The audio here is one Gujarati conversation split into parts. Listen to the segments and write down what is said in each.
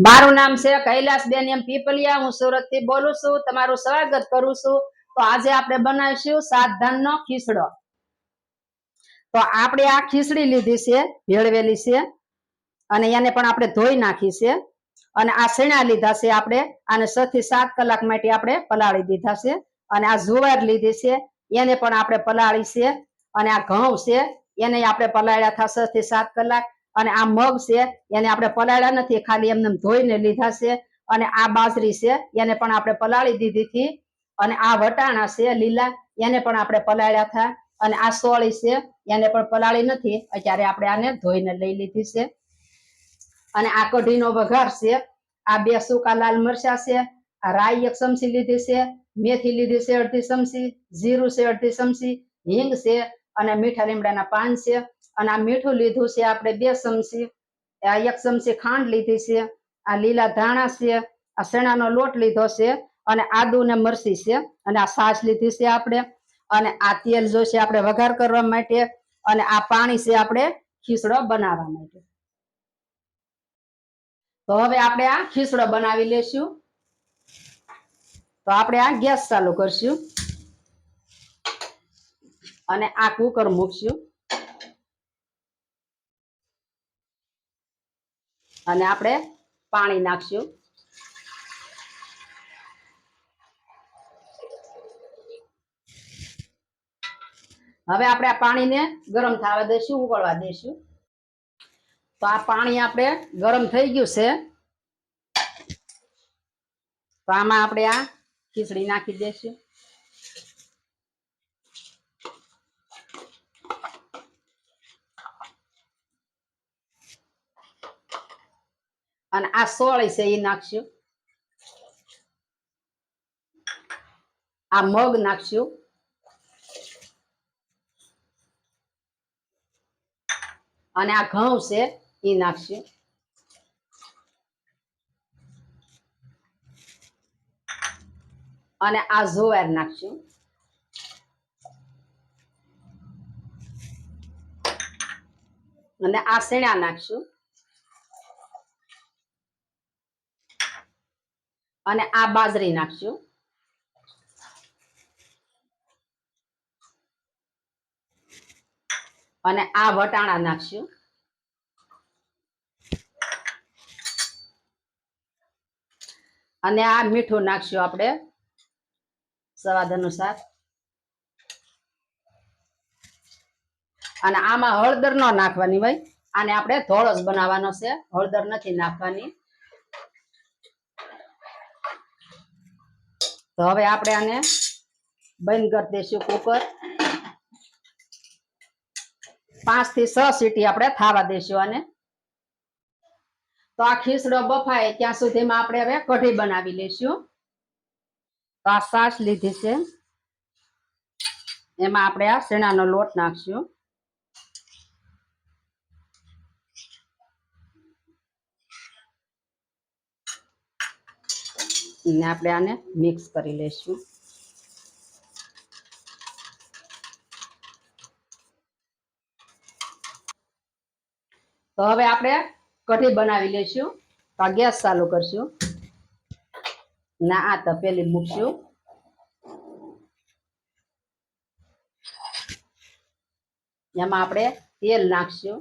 મારું નામ છે કૈલાસબેન એમ પીપલિયા. હું સુરતથી બોલું છું. તમારું સ્વાગત કરું છું. તો આજે આપણે બનાવીશું સાત ધાનનો ખીચડો તો આપણે આ ખીચડી લીધી છે, ભેળવેલી છે, અને એને પણ આપણે ધોઈ નાખી છે. અને આ શેણા લીધા છે આપણે અને છ થી સાત કલાક માટે આપણે પલાળી દીધા છે. અને આ જુવાર લીધી છે, એને પણ આપણે પલાળી છે. અને આ ઘઉં છે, એને આપણે પલાળ્યા હતા છ થી સાત કલાક. અને આ મગ છે, એને આપણે પલાળ્યા નથી, ખાલી એમને ધોઈને લીધા છે. અને આ બાજરી છે, એને પણ આપણે પલાળી દીધી હતી. અને આ વટાણા છે, લીલા, એને પણ આપણે પલાળ્યા હતા. અને આ સોળી છે, એને પણ પલાળી નથી. અત્યારે આપણે આને ધોઈને લઈ લીધી છે. અને આ કઢીનો વઘાર છે. આ બે સૂકા લાલ મરચા છે. આ રાઈ એક ચમચી લીધી છે. મેથી લીધી છે અડધી ચમચી. જીરું છે અડધી ચમચી. હિંગ છે અને મીઠા લીમડાના પાન છે. અને આ મીઠું લીધું છે, આપણે બે ચમચી, આ એક ચમચી ખાંડ લીધી છે, આ લીલા ધાણા છે, આ શેણાનો લોટ લીધો છે, અને આદુ ને મરસી છે, અને આ સાસ લીધી છે આપણે, અને આ તેલ જોશે આપણે વઘાર કરવા માટે, અને આ પાણી છે આપણે ખીચડો બનાવવા માટે. તો હવે આપણે આ ખીચડો બનાવી લેશું. તો આપણે આ ગેસ ચાલુ કરશું. અને આ કુકર મૂકશું. અને આપણે પાણી નાખશું. હવે આપણે આ પાણીને ગરમ થવા દઈશું, ઉકળવા દઈશું. તો આ પાણી આપણે ગરમ થઈ ગયું છે. તો આમાં આપણે આ ખીચડી નાખી દઈશું. અને આ સોળી છે એ નાખશું. આ મગ નાખશું. અને આ ઘઉં છે એ નાખશું. અને આ જુવાર નાખશું. અને આ શેણા નાખશું. અને આ બાજરી નાખશું. અને આ વટાણા નાખશું. અને આ મીઠું નાખશું આપણે સ્વાદ અનુસાર. અને આમાં હળદર ન નાખવાની ભાઈ આને આપણે ધોળસ બનાવવાનો છે. હળદર નથી નાખવાની. તો હવે આપણે આને બંધ કરી દઈશું કુકર પાંચથી છ સીટી આપણે થાવા દઈશું આને. તો આ ખીસડો બફાય ત્યાં સુધીમાં આપણે હવે કઢી બનાવી લઈશું. તો આ સાસ લીધી છે. એમાં આપણે આ શેણાનો લોટ નાખશું. ને આપણે આને મિક્સ કરી લઈશું. તો હવે આપણે કઢી બનાવી લઈશું. તો ગેસ ચાલુ કરશું. ના આ તપેલી મૂકશું. એમાં આપણે તેલ નાખશું.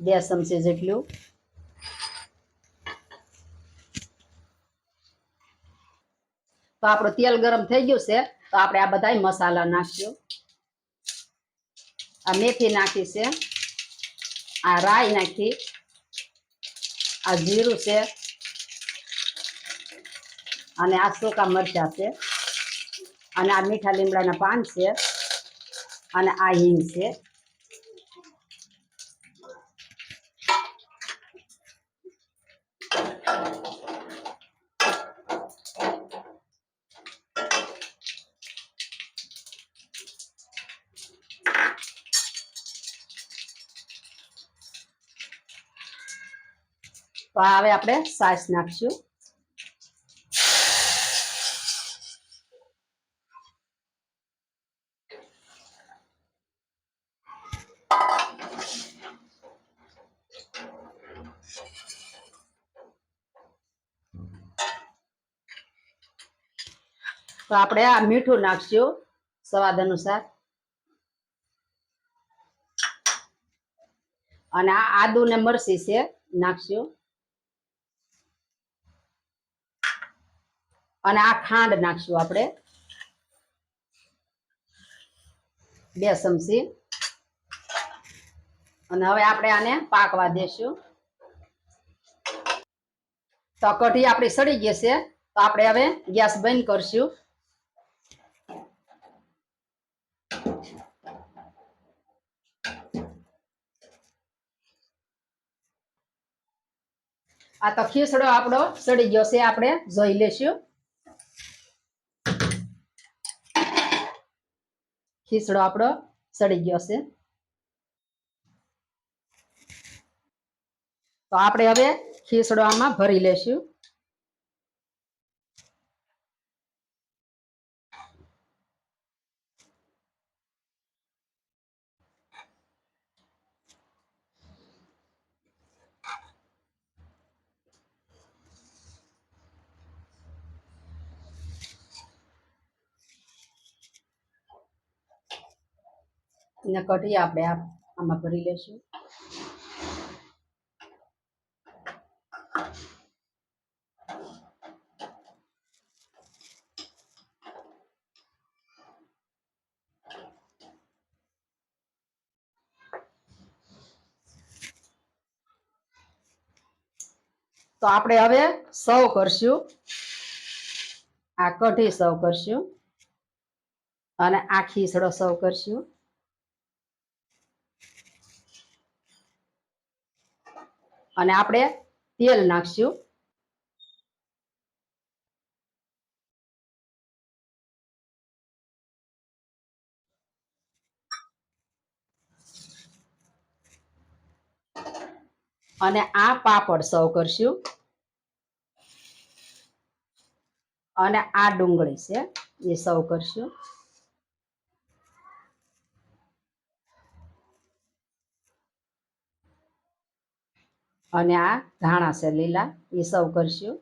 બે ચમચી જેટલું. તો આપણું તેલ ગરમ થઈ ગયું છે, તો આપણે આ બધા મસાલા નાખ્યો આ મેથી નાખી છે, આ રાઈ નાખી, આ જીરું છે, અને આ સૂકા મરચા છે, અને આ મીઠા લીમડાના પાન છે, અને આ હિંગ છે. તો હવે આપણે સાસ નાખશું. તો આપણે આ મીઠું નાખશું સ્વાદ અનુસાર. અને આ આદુ ને મરસી છે નાખશું. અને આ ખાંડ નાખશું આપણે. બે ચમચી. અને હવે આપણે આને પાકવા દેશું. તો કઢી આપણી સડી ગઈ છે. તો આપણે હવે ગેસ બંધ કરશું. આ તો ખીસડો આપણો સડી ગયો છે. આપણે જોઈ લેશું ખીસડો આપણો સડી ગયો છે. તો આપણે હવે ખીસડો આમાં ભરી લેશું. ને કઢી આપણે આમાં ભરી લેશું. તો આપણે હવે સર્વ કરશું. આ કઢી સર્વ કરશું. અને આ ખીસડો સર્વ કરશું. અને આપણે તેલ નાખશું. અને આ પાપડ સર્વ કરશું. અને આ ડુંગળી છે, એ સર્વ કરશું. અને આ ધાણા છે લીલા. એ સર્વ કરશું.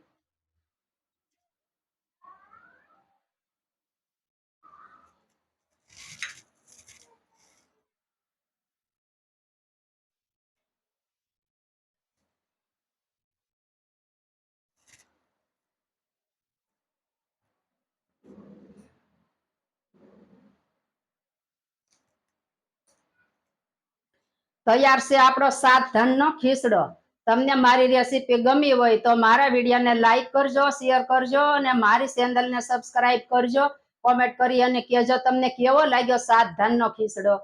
તૈયાર છે આપણો સાત ધનનો ખીસડો. તમને મારી રેસીપી ગમી હોય તો મારા વિડીયોને લાઈક કરજો, શેર કરજો અને મારી ચેનલને સબસ્ક્રાઇબ કરજો, કોમેન્ટ કરી અને કહેજો તમને કેવો લાગ્યો સાત ધાનનો ખીસડો